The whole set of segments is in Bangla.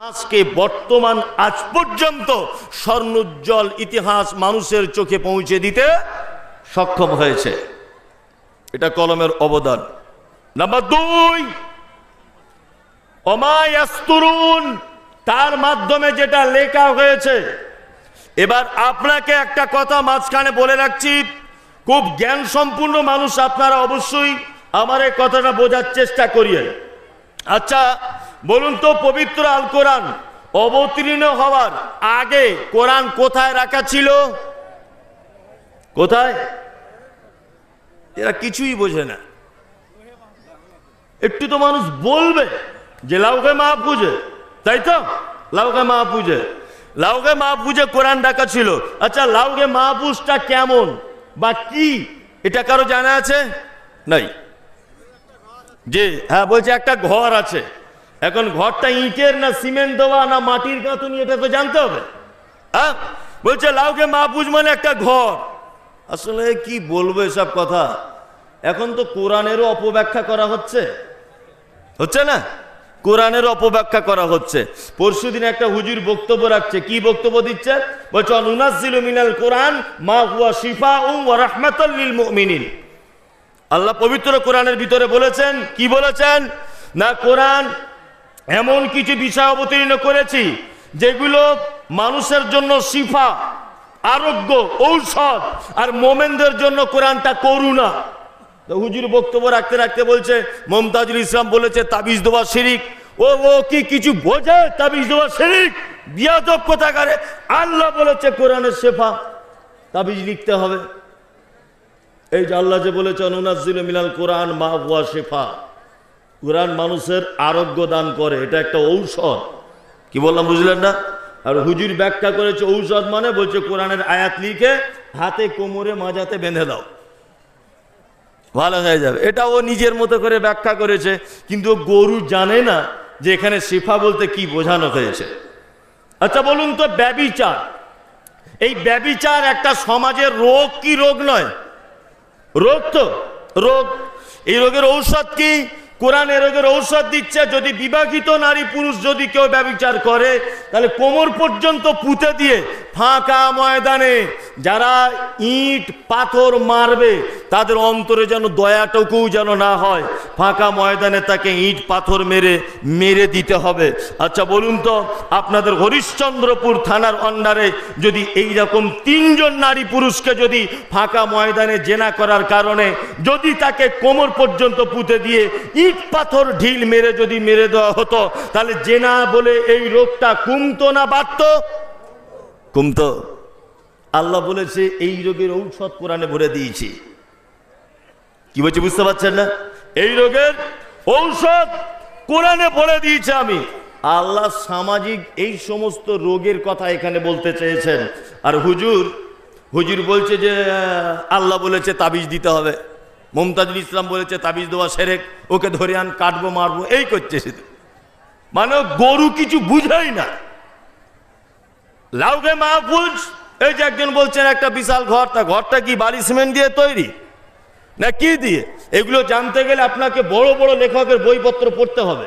আজকে বর্তমান, আজ পর্যন্ত স্বর্ণোজ্জ্বল ইতিহাস মানুষের চোখে পৌঁছে দিতে সক্ষম হয়েছে। এটা কলমের অবদান। নাম্বার দুই অমায়াস্তুরুন তার মাধ্যমে যেটা লেখা হয়েছে। এবার আপনাকে একটা কথা মাঝখানে বলে রাখছি, খুব জ্ঞান সম্পূর্ণ মানুষ আপনারা অবশ্যই আমার এই কথাটা বোঝার চেষ্টা করিয়েন। আচ্ছা বলুন তো পবিত্র আল কোরআন অবতীর্ণ হওয়ার আগে কোরআন কোথায় রাখা ছিল? কোথায়? এরা কিছুই বোঝে না। একটু তো মানুষ বলবে যে লাউকে মাহফুজে তাই তো? লাউকে মাহফুজে লাউকে মাহফুজে কোরআন ডাকা ছিল। আচ্ছা লাউকে মাহফুজটা কেমন বা কি? এটা কারও জানা আছে? নাই। যে হ্যাঁ বলছে একটা ঘর আছে। এখন ঘরটা ইটের না সিমেন্ট দেওয়া না মাটির গাঁথুনি, এটা তো জানতে হবে। হ্যাঁ? বলছে, লাউকে মাহফুজ মানে একটা ঘর। আসলে কি বলব এসব কথা? এখন তো কোরআনেরও অপব্যাখ্যা করা হচ্ছে। হচ্ছে না? কোরআনের অপব্যাখ্যা করা হচ্ছে। পরশু দিন একটা হুজুর বক্তব্য রাখছে। কি বক্তব্য দিচ্ছে? বলছে অনুনাজিল মিনাল কোরআন, মা হুয়া শিফা ও রাহমাতাল লিল মুমিনিন। আল্লাহ পবিত্র কোরআনের ভিতরে বলেছেন, কি বলেছেন? না কোরআন এমন কিছু বিষয় অবতীর্ণ করেছি, যেগুলো মানুষের জন্য শিফা, আরোগ্য, ঔষধ, আর মোমেনদের জন্য কোরআনটা করুণা। হুজুর বক্তব্য রাখতে রাখতে বলছে, মমতাজুল ইসলাম বলেছে, তাবিজ দেওয়া শিরিক। ও ও কি কিছু বোঝে তাবিজ দেওয়া শিরিক? বিয়াদব কোথাকারে? আল্লাহ বলেছে, কোরআনের শেফা, তাবিজ লিখতে হবে। এই যে আল্লাহ যে বলেছে অনুনাজিল মিলাল কোরআন মা শেফা। কোরআন মানুষের আরোগ্য দান করে, এটা একটা ঔষধ। কি বললাম, বুঝলেন না? আর হুজুর ব্যাখ্যা করেছে, ঔষধ মানে বলছে কোরআনের আয়াত লিখে হাতে কোমরে মাজাতে বেঁধে দাও। ভালো হয়ে যাবে। এটা ও নিজের মতো করে ব্যাখ্যা করেছে, কিন্তু গরু জানে না যে এখানে শিফা বলতে কি বোঝানো হয়েছে। আচ্ছা বলুন তো, ব্যবিচার। এই ব্যবিচার একটা সমাজের রোগ কি রোগ নয়? রোগ তো, রোগ। এই রোগের ঔষধ কি? কোরআন এ রোগের ঔষধ দিচ্ছে, যদি বিবাহিত নারী পুরুষ যদি কেউ ব্যবচার করে, তাহলে কোমর পর্যন্ত পুঁতে দিয়ে ফাঁকা ময়দানে যারা ইট, পাথর মারবে, তাদের অন্তরে যেন দয়াটুকুও যেন না হয়। ফাঁকা ময়দানে তাকে ইট, পাথর মেরে মেরে দিতে হবে। আচ্ছা বলুন তো, আপনাদের হরিশ্চন্দ্রপুর থানার অন্ডারে যদি এই রকম তিনজন নারী পুরুষকে যদি ফাঁকা ময়দানে জেনা করার কারণে যদি তাকে কোমর পর্যন্ত পুঁতে দিয়ে ইট পাথর ঢিল মেরে যদি মেরে দেওয়া হতো তাহলে জেনা বলে এই রোগটা কমতো না বাড়ত? কমতো। আল্লাহ বলেছে এই রোগের ঔষধ কোরআনে ভরে দিয়েছি। কি বলছি বুঝতে পারছেন না? এই রোগের ঔষধ কোরআনে বলে দিয়েছে আমি। আল্লাহ সামাজিক এই সমস্ত রোগের কথা এখানে বলতে চেয়েছেন। আর হুজুর হুজুর বলছে যে আল্লাহ বলেছে তাবিজ দিতে হবে। মমতাজুল ইসলাম বলেছে, তাবিজ দেওয়া সেরেক, ওকে ধরে আন, কাটবো, মারবো, এই করছে শুধু মানে গরু কিছু বুঝাই না। লাউকে মাহফুজ, এই যে একজন বলছেন, একটা বিশাল ঘর, তা ঘরটা কি বাড়ি সিমেন্ট দিয়ে তৈরি? না কি দিয়ে? এগুলো জানতে গেলে আপনাকে বড় বড় লেখকের বইপত্র পড়তে হবে।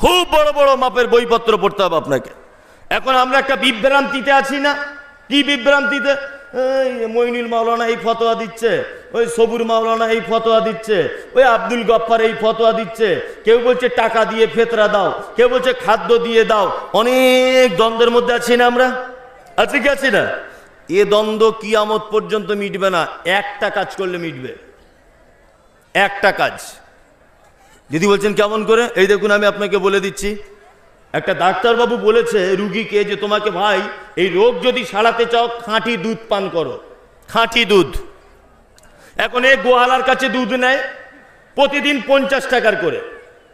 খুব বড় বড় মাপের বইপত্র পড়তে হবে আপনাকে। এখন আমরা একটা বিভ্রান্তিতে আছি না? কি বিভ্রান্তিতে? এই মইনুল মাওলানা এই ফতোয়া দিচ্ছে, ওই সবুর মাওলানা এই ফতোয়া দিচ্ছে, ওই আব্দুল গফ্ফার এই ফতোয়া দিচ্ছে। কেউ বলছে টাকা দিয়ে ফেতরা দাও, কেউ বলছে খাদ্য দিয়ে দাও। অনেক দ্বন্দ্বের মধ্যে আছি না আমরা? আছি কি আছি না? এ দ্বন্দ্ব কিয়ামত পর্যন্ত মিটবে না, একটা কাজ করলে মিটবে। একটা কাজ। যদি বলছেন কেমন করে, এই দেখুন আমি আপনাকে বলে দিচ্ছি। একটা ডাক্তারবাবু বলেছে রুগীকে যে তোমাকে ভাই, এই রোগ যদি সারাতে চাও, খাঁটি দুধ পান করো। খাঁটি দুধ। এখন এই গোহালার কাছে দুধ নেয়, প্রতিদিন পঞ্চাশ টাকার করে।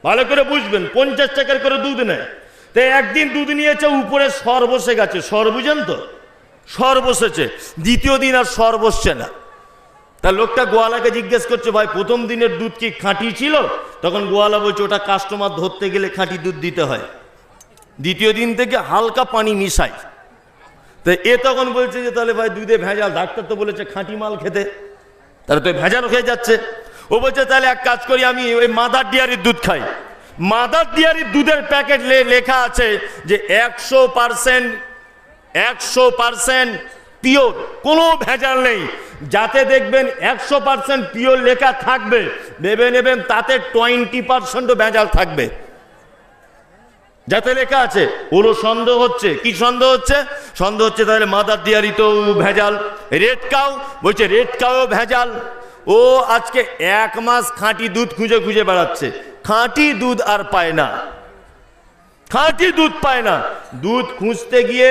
ভালো করে বুঝবেন, পঞ্চাশ টাকার করে দুধ নেয়। তো একদিন দুধ নিয়েছে, উপরে সর বসে গেছে। সর বুঝেন তো? সর বসেছে দ্বিতীয় দিন আর সর বসছে না। তা লোকটা গোয়ালাকে জিজ্ঞেস করছে, ভাই, প্রথম দিনের দুধ কি খাঁটি ছিল? তখন গোয়ালা বলছে, ওটা কাস্টমার ধরতে গেলে খাঁটি দুধ দিতে হয়। দ্বিতীয় দিন থেকে হালকা পানি মিশাই। তো এ তখন বলছে যে, তাহলে ভাই দুধে ভেজাল, ডাক্তার তো বলেছে খাঁটি মাল খেতে। তাহলে তো ভেজাল হয়ে যাচ্ছে। ও বলছে, তাহলে এক কাজ করি, আমি ওই মাদার ডিয়ারির দুধ খাই। মাদার ডিয়ারির দুধের প্যাকেট লেখা আছে যে, একশো পার্সেন্ট একশো পার্সেন্ট পিওর, কোনো ভেজাল নেই। যাতে দেখবেন একশো পার্সেন্ট পিওর লেখা থাকবে ভেবে নেবেন তাতে টোয়েন্টি পার্সেন্টও ভেজাল থাকবে। যাতে লেখা আছে ওরও সন্দেহ হচ্ছে। কি সন্দেহ হচ্ছে? সন্দেহ হচ্ছে তাহলে মাদার দিয়ারি তো ভেজাল। রেড কাউ, বলছে রেড কাউ ভেজাল। ও আজকে এক মাস খাঁটি দুধ খুঁজে খুঁজে বেড়াচ্ছে। খাঁটি দুধ আর পায় না। খাঁটি দুধ পায় না। দুধ খুঁজতে গিয়ে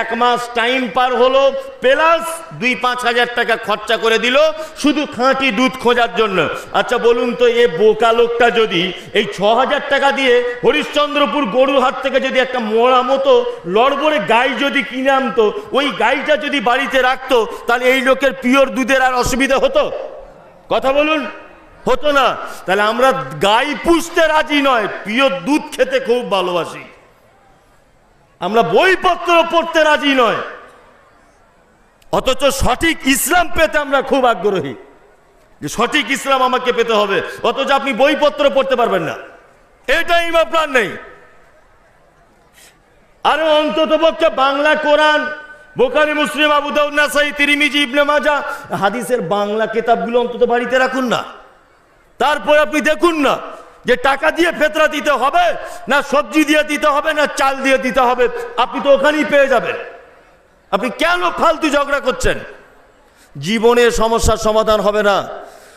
এক মাস টাইম পার হলো প্লাস দুই পাঁচ হাজার টাকা খরচা করে দিল, শুধু খাঁটি দুধ খোঁজার জন্য। আচ্ছা বলুন তো এ বোকা লোকটা যদি এই ছ হাজার টাকা দিয়ে হরিশ্চন্দ্রপুর গরুর হাট থেকে যদি একটা মোড়া মতো লড়বড়ে গাই যদি কিনে আনতো, ওই গাইটা যদি বাড়িতে রাখতো, তাহলে এই লোকের পিওর দুধের আর অসুবিধা হতো? কথা বলুন। হতো না। তাহলে আমরা গাই পুষতে রাজি নয়, প্রিয় দুধ খেতে খুব ভালোবাসি। আমরা বইপত্র পড়তে রাজি নয়। অথচ সঠিক ইসলাম পেতে আমরা খুব আগ্রহী। যে সঠিক ইসলাম আমাকে পেতে হবে। অথচ আপনি বইপত্র পড়তে পারবেন না। এটাই আপনার নেই। আরে অন্তত পক্ষে বাংলা, কোরআন বোকারি মুসলিম, আবু দাউদ, নাসাই, তিরিমিজি, ইবনে মাজা হাদিসের বাংলা কেতাবগুলো অন্তত বাড়িতে রাখুন না। তারপর আপনি দেখুন না যে টাকা দিয়ে ফেতরা দিতে হবে, না সবজি দিয়ে দিতে হবে, না চাল দিয়ে দিতে হবে। আপনি তো ওখানেই পেয়ে যাবেন। আপনি কেন ফালতু ঝগড়া করছেন? জীবনে সমস্যার সমাধান হবে না।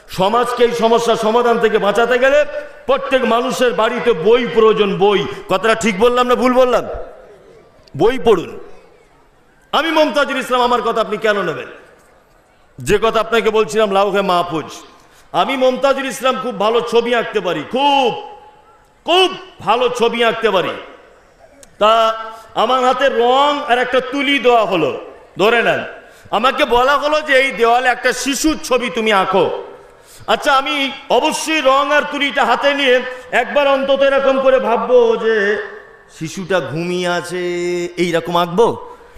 সমাজকে এই সমস্যার সমাধান থেকে বাঁচাতে গেলে প্রত্যেক মানুষের বাড়িতে বই প্রয়োজন, বই। কথাটা ঠিক বললাম না ভুল বললাম? বই পড়ুন। আমি মমতাজুল ইসলাম, আমার কথা আপনি কেন নেবেন? যে কথা আপনাকে বলছিলাম, লাউহে মাহফুজ। আমি মমতাজুল ইসলাম খুব ভালো ছবি আঁকতে পারি, খুব খুব ভালো ছবি আঁকতে পারি। তা আমার হাতে রং আর একটা তুলি দেওয়া হলো, ধরে নেন। আমাকে বলা হলো যে এই দেওয়ালে একটা শিশুর ছবি তুমি আঁকো। আচ্ছা আমি অবশ্যই রং আর তুলিটা হাতে নিয়ে একবার অন্তত এরকম করে ভাববো যে শিশুটা ঘুমিয়ে আছে, এইরকম আঁকবো?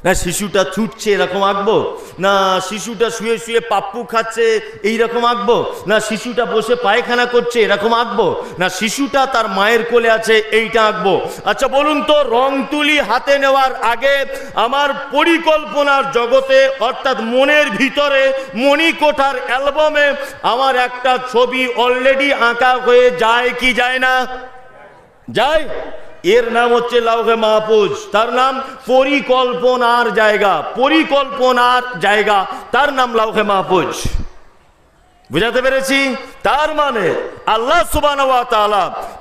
না, শিশুটা ছুটছে এরকম আঁকবো? না, শিশুটা শুয়ে শুয়ে পাপ্পু খাচ্ছে এইরকম আঁকবো? না, শিশুটা বসে পায়খানা করছে এরকম আঁকবো? না, শিশুটা তার মায়ের কোলে আছে এইটা আঁকবো? আচ্ছা বলুন তো, রং তুলি হাতে নেওয়ার আগে আমার পরিকল্পনার জগতে, অর্থাৎ মনের ভিতরে মণিকোঠার অ্যালবামে আমার একটা ছবি অলরেডি আঁকা হয়ে যায় কি যায় না? যায়? এর নাম হচ্ছে লাউহে মাহফুজ। তার নাম পরিকল্পনার জায়গা পরিকল্পনার জায়গা। তার নাম লাউহে মাহফুজ। বুঝাতে পেরেছি? তার মানে আল্লাহ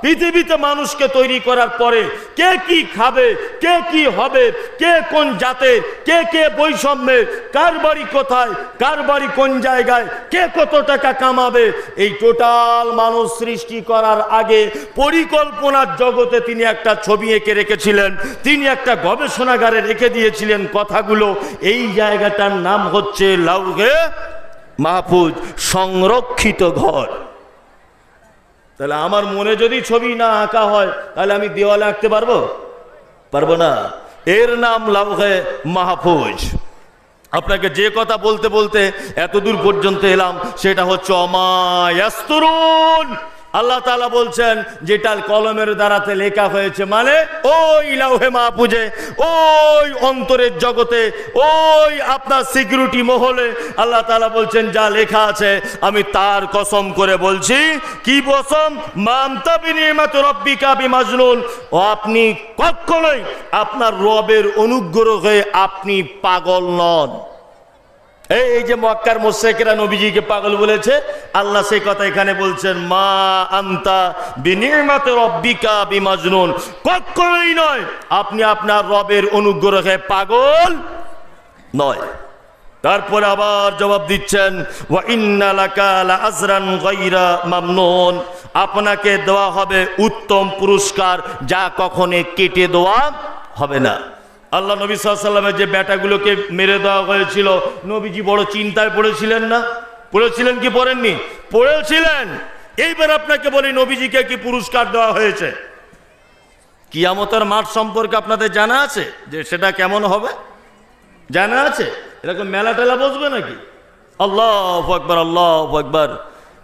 পৃথিবীতে মানুষকে তৈরি করার পরে কে কি খাবে, কে কি হবে, কে কোন জাতের, কে কে বৈষম্যের, কার বাড়ি কোথায়, কার বাড়ি কোন জায়গায়, কে কত টাকা কামাবে, এই টোটাল মানুষ সৃষ্টি করার আগে পরিকল্পনার জগতে তিনি একটা ছবি এঁকে রেখেছিলেন। তিনি একটা গবেষণাগারে রেখে দিয়েছিলেন কথাগুলো। এই জায়গাটার নাম হচ্ছে লাউগে মাহফুজ সংরক্ষিত ঘর। তাহলে আমার মনে যদি ছবি না আঁকা হয়, তাহলে আমি দেওয়ালে আঁকতে পারব? পারব না। এর নাম লাউহে মাহফুজ। আপনাকে যে কথা বলতে বলতে এতদূর পর্যন্ত এলাম, সেটা হচ্ছে অমায়াস্তরুন। আল্লাহ তালা বলছেন যেটা কলমের দ্বারাতে লেখা হয়েছে মানে ওই লাউহে মাহফুজে, ওই অন্তরের জগতে, ওই আপনার সিকিউরিটি মহলে আল্লাহ তালা বলছেন, যা লেখা আছে, আমি তার কসম করে বলছি, কি বসম বিমাজনুন। ও আপনি কখনোই আপনার রবের অনুগ্রহে আপনি পাগল নন। এই যে মক্কার মোশেকেরা নবীজিকে পাগল বলেছে, আল্লাহ সেই কথা এখানে বলছেন, মা আন্তা বিনির্মাত রব্বিকা বিমাজনুন। কখনোই নয়, আপনি আপনার রবের অনুগ্রহে পাগল নয়। তারপরে আবার জবাব দিচ্ছেন মামনুন। আপনাকে দেওয়া হবে উত্তম পুরস্কার, যা কখনো কেটে দেওয়া হবে না। আল্লাহ নবী সাল্লামের যে বেটাগুলোকে মেরে দেওয়া হয়েছিল, নবীজি বড় চিন্তায় পড়েছিলেন না? পড়েছিলেন কি পড়েননি? পড়েছিলেন। এইবার আপনাকে বলি, নবীজিকে কি পুরস্কার দেওয়া হয়েছে? কিয়ামতের মাঠ সম্পর্কে আপনাদের জানা আছে যে সেটা কেমন হবে? জানা আছে? এরকম মেলা টেলা বসবে নাকি? আল্লাহ একবার আল্লাহ একবার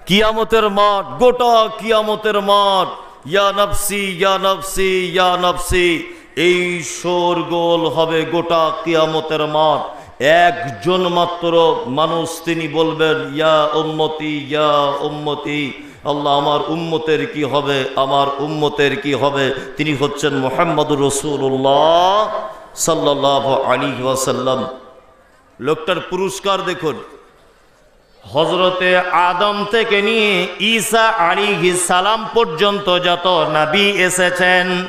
কিয়ামতের মাঠ, গোটা কিয়ামতের মাঠ। ইয়া নফসি ইয়া নফসি ইয়া নফসি। এই শোরগোল হবে গোটা কিয়ামতের মাঠ। একজন মাত্র মানুষ তিনি বলবেন, ইয়া উম্মতি ইয়া উম্মতি, আল্লাহ আমার উম্মতের কি হবে? আমার উম্মতের কি হবে? তিনি হচ্ছেন মোহাম্মদুর রসুল্লাহ সাল্লাহ আলী ওয়াসাল্লাম। লোকটার পুরস্কার দেখুন। হজরতে আদম থেকে নিয়ে ঈসা আলী সালাম পর্যন্ত যত নাবি এসেছেন।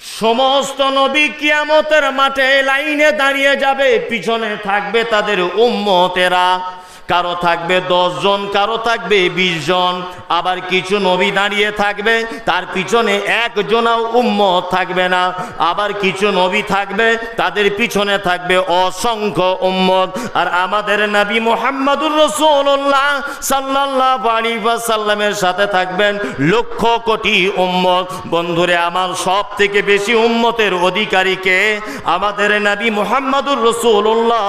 সমস্ত নবী কিয়ামতের মাঠে লাইনে দাঁড়িয়ে যাবে, পিছনে থাকবে তাদের উম্মতেরা। কারও থাকবে জন, কারও থাকবে বিশ জন। আবার কিছু নবী দাঁড়িয়ে থাকবে, তার পিছনে একজনাও উম্মত থাকবে না। আবার কিছু নবী থাকবে, তাদের পিছনে থাকবে অসংখ্য উম্মত। আর আমাদের নবী মোহাম্মদুর রসুল্লাহ সাল্লাহ সাল্লামের সাথে থাকবেন লক্ষ কোটি উম্মত। বন্ধুরে, আমার সব থেকে বেশি উম্মতের অধিকারীকে আমাদের নবী মোহাম্মদুর রসুল্লাহ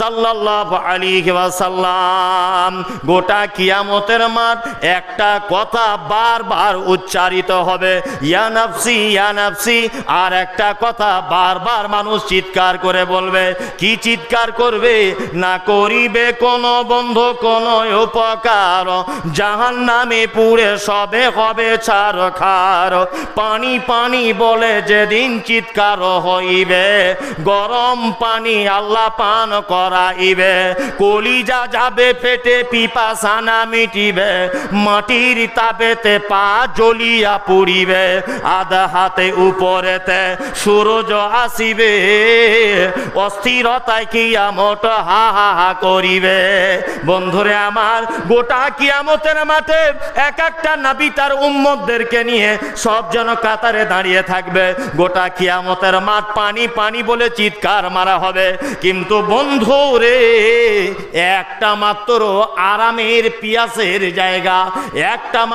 সাল্লাহ আলী সাল্লাম গোটা কিয়ামতের মাঠ একটা কথা বারবার উচ্চারিত হবে, ইয়া নাফসি ইয়া নাফসি। আর একটা কথা বারবার মানুষ চিৎকার করে বলবে, কি চিৎকার করবে? না করিবে কোনো বন্ধ, কোনো উপকার। জাহান নামে পুড়ে সবে হবে ছাড় খার পানি পানি বলে যেদিন চিৎকার হইবে, গরম পানি আল্লাহ পান করাইবে, কলিজা যাবে পেটে পিপাসানা মিটিবে, মাটির তাপেতে পা জ্বলিয়া পুড়িবে, আধা হাতে উপরেতে সূরজ আসিবে, অস্থিরতায় কিয়ামত হা হা হা করিবে। বন্ধুরে আমার, গোটা কিয়ামতের মাঠে এক একটা নাবি তার উম্মতদেরকে নিয়ে সব যেন কাতারে দাঁড়িয়ে থাকবে। গোটা কিয়ামতের মাঠ পানি পানি বলে চিৎকার মারা হবে। কিন্তু বন্ধু রে, একটা মাত্র আরামের পিয়াসের জায়গা, একটা